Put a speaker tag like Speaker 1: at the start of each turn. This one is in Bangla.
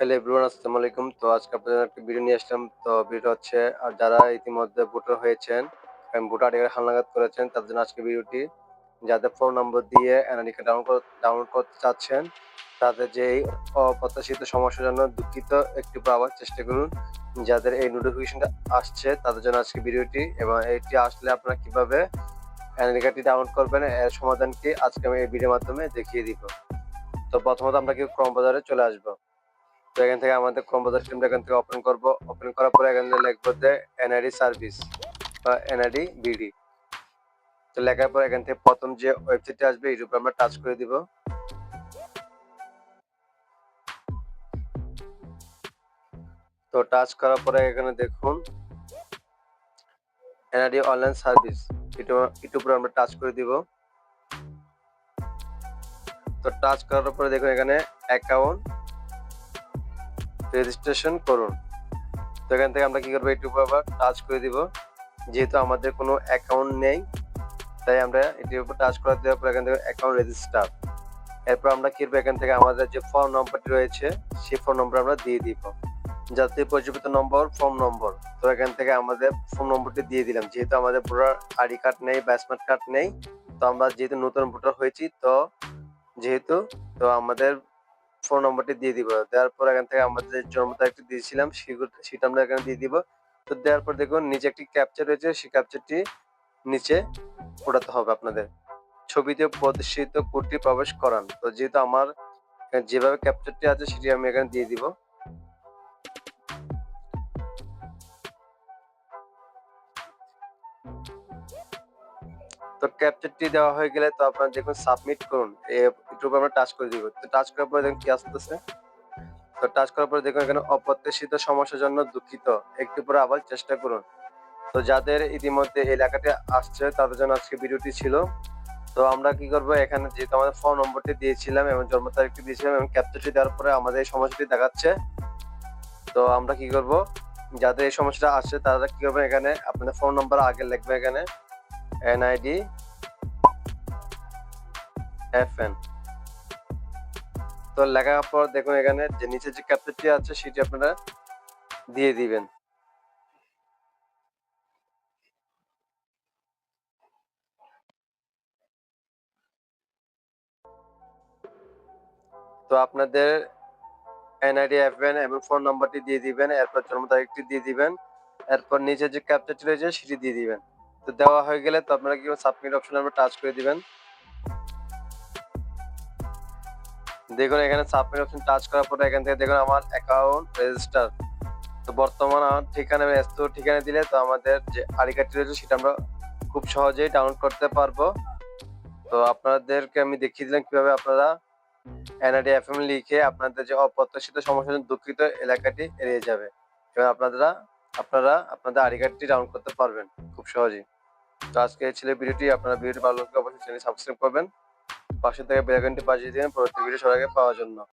Speaker 1: হ্যালো এভরিওয়ান, আসসালামু আলাইকুম। তো আজকে আপনাদের একটা ভিডিও নিয়ে আসলাম। তো ভিডিও হচ্ছে, আর যারা ইতিমধ্যে ভোটার হয়েছেন ভোটার আইডি হালনাগাদ করেছেন, তাদের জন্য আজকে ভিডিওটি যাদের ফোন নম্বর দিয়ে এনআইডি কার্ড ডাউনলোড ডাউনলোড করতে চাচ্ছেন, তাদের যে অপ্রত্যাশিত সমস্যার জন্য দুঃখিত। একটু পাওয়ার চেষ্টা করুন। যাদের এই নোটিফিকেশনটা আসছে, তাদের জন্য আজকে ভিডিওটি এবং এটি আসলে আপনারা কীভাবে এনআইডি কার্ডটি ডাউনলোড করবেন, এর সমাধানটি আজকে আমি এই ভিডিওর মাধ্যমে দেখিয়ে দিব। তো প্রথমত আমরা কি ক্রম বাজারে চলে আসব? তো এখান থেকে আমাদের কম্পিউটার সিস্টেমটা এখান থেকে ওপেন করব। ওপেন করার পরে এখান থেকে লিখব যে এনআইডি সার্ভিস বা এনআইডি বিডি তো লেখার পর এখান থেকে প্রথম যে ওয়েবসাইটটা আসবে এর উপর আমরা টাচ করে দিব। তো টাচ করার পরে এখানে দেখুন এনআইডি অনলাইন সার্ভিস এটা, এটার উপরে আমরা টাচ করে দিব। তো টাচ করার পরে দেখুন এখানে অ্যাকাউন্ট রেজিস্ট্রেশন করুন। তো এখান থেকে আমরা কি করব একটু আবার টাচ করে দিব। যেহেতু আমাদের কোনো অ্যাকাউন্ট নেই, তাই আমরা এটির উপর টাচ করে দেওয়ার পর এখান থেকে অ্যাকাউন্ট রেজিস্টার এরপর আমরা কি করব, এখান থেকে আমাদের যে ফোন নম্বরটি রয়েছে, সেই ফোন নম্বর আমরা দিয়ে দিব। জাতীয় পরিচয়পত্র নম্বর ফোন নম্বর তো এখান থেকে আমাদের ফোন নম্বরটি দিয়ে দিলাম। যেহেতু আমাদের ভোটার আইডি কার্ড নেই বা স্মার্ট কার্ড নেই, তো আমরা যেহেতু নতুন ভোটার হয়েছি, তো যেহেতু, তো আমাদের ফোন নম্বরটি দিয়ে দিব। দেওয়ার পর এখান থেকে আমাদের জন্ম তারিখটি দিয়েছিলাম সেটা আমরা এখানে দিয়ে দিব। তো দেওয়ার পর দেখুন, নিচে একটি ক্যাপচার রয়েছে সেই ক্যাপচারটি নিচে ওঠাতে হবে আপনাদের। ছবিতে প্রদর্শিত কোডটি প্রবেশ করান। তো যেহেতু আমার যেভাবে ক্যাপচারটি আছে, সেটি আমি এখানে দিয়ে দিব। তো ক্যাপচারটি দেওয়া হয়ে গেলে তো আপনারা দেখুন সাবমিট করুন। এটার উপর আমরা টাচ করে দিব। তো টাচ করার পরে দেখুন কি আসতেছে। তো টাচ করার পরে দেখুন এখানে অপ্রত্যাশিত সমস্যার জন্য দুঃখিত। একটু পরে আবার চেষ্টা করুন। তো যাদের ইতিমধ্যে এই লেখাটি আসছে, তাদের জন্য আজকে ভিডিওটি ছিল। তো আমরা কি করব? এখানে যেহেতু আমাদের ফোন নম্বরটি দিয়েছিলাম এবং জন্ম তারিখটি দিয়েছিলাম এবং ক্যাপচারটি দেওয়ার পরে আমাদের এই সমস্যাটি দেখাচ্ছে। তো আমরা কি করব? যাদের এই সমস্যাটা আসছে, তারা কি করবে এখানে আপনাদের ফোন নম্বর আগে লিখবে এখানে। এনআইডি এফএন তো লেখার পর দেখুন এখানে যে নিচে যে ক্যাপচারটি আছে, সেটি আপনারা দিয়ে দিবেন। তো আপনাদের এনআইডি এফএন এবং ফোন নাম্বারটি দিয়ে দিবেন, এরপর জন্ম তারিখটি দিয়ে দিবেন, এরপর নিচে যে ক্যাপচারটি রয়েছে, সেটি দিয়ে দিবেন। তো দেওয়া হয়ে গেলে তো আপনারা কি সাবমিট অপশন টাচ করে দিবেন। দেখুন, এখানে সাবমিট অপশন টাচ করার পরে এখান থেকে দেখুন আমার অ্যাকাউন্ট রেজিস্টার তো বর্তমান আমার ঠিকানা ব্যস্ত ঠিকানা দিলে তো আমাদের যে আইডি কার্ডটি রয়েছে, সেটা আমরা খুব সহজেই ডাউনলোড করতে পারব। তো আপনাদেরকে আমি দেখিয়ে দিলাম কীভাবে আপনারা এনআইডি এফএম লিখে আপনাদের যে অপ্রত্যাশিত সমস্যার জন্য দুঃখিত এলাকাটি এড়িয়ে যাবে। এবার আপনারা আপনারা আপনাদের আইডি কার্ডটি ডাউনলোড করতে পারবেন খুব সহজেই। তো আজকে ছিল ভিডিওটি। আপনারা ভিডিওটি ভালো লাগলে অবশ্যই চ্যানেল সাবস্ক্রাইব করবেন। পাশে থেকে বেল বাজিয়ে দিবেন পরবর্তী ভিডিও আগে পাওয়ার জন্য।